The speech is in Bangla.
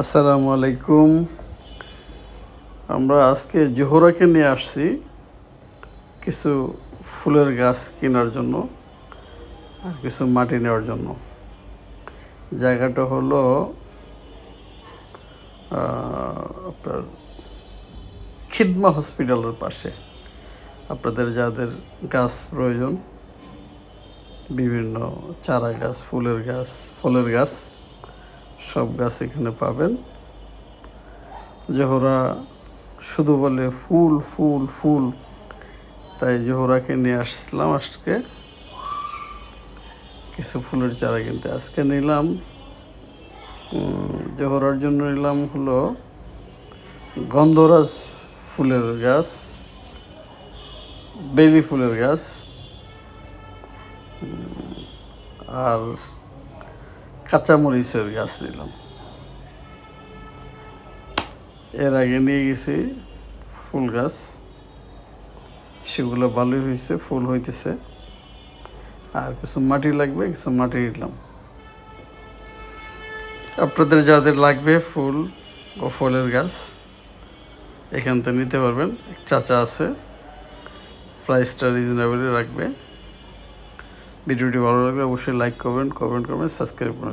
আসসালামু আলাইকুম। আমরা আজকে জোহরাকে নিয়ে আসছি কিছু ফুলের গাছ কেনার জন্য আর কিছু মাটি নেওয়ার জন্য। জায়গাটা হলো আপনার খিদমা হসপিটালের পাশে। আপনাদের যাদের গাছ প্রয়োজন, বিভিন্ন চারা গাছ, ফুলের গাছ, ফলের গাছ সব গাছ এখানে পাবেন। জোহরা শুধু বলে ফুল ফুল ফুল। তাই জোহরাকে নিয়ে আসলাম আজকে। কিছু ফুলের চারা কিনতে আজকে নিলাম। জোহরার জন্য নিলাম হলো গন্ধরাজ ফুলের গাছ বেলি ফুলের গাছ। আর কাঁচামরিচের গাছ নিলাম এর আগে নিয়ে গেছি ফুল গাছ। সেগুলো ভালোই হয়েছে, ফুল হইতেছে। আর কিছু মাটি লাগবে, কিছু মাটি নিলাম আপনাদের যাদের লাগবে ফুল ও ফলের গাছ, এখান থেকে নিতে পারবেন। চাচা আছে, প্রাইসটা রিজনেবলই রাখবে। ভিডিওটি ভালো লাগলে অবশ্যই লাইক করবেন কমেন্ট করবেন সাবস্ক্রাইব করবেন।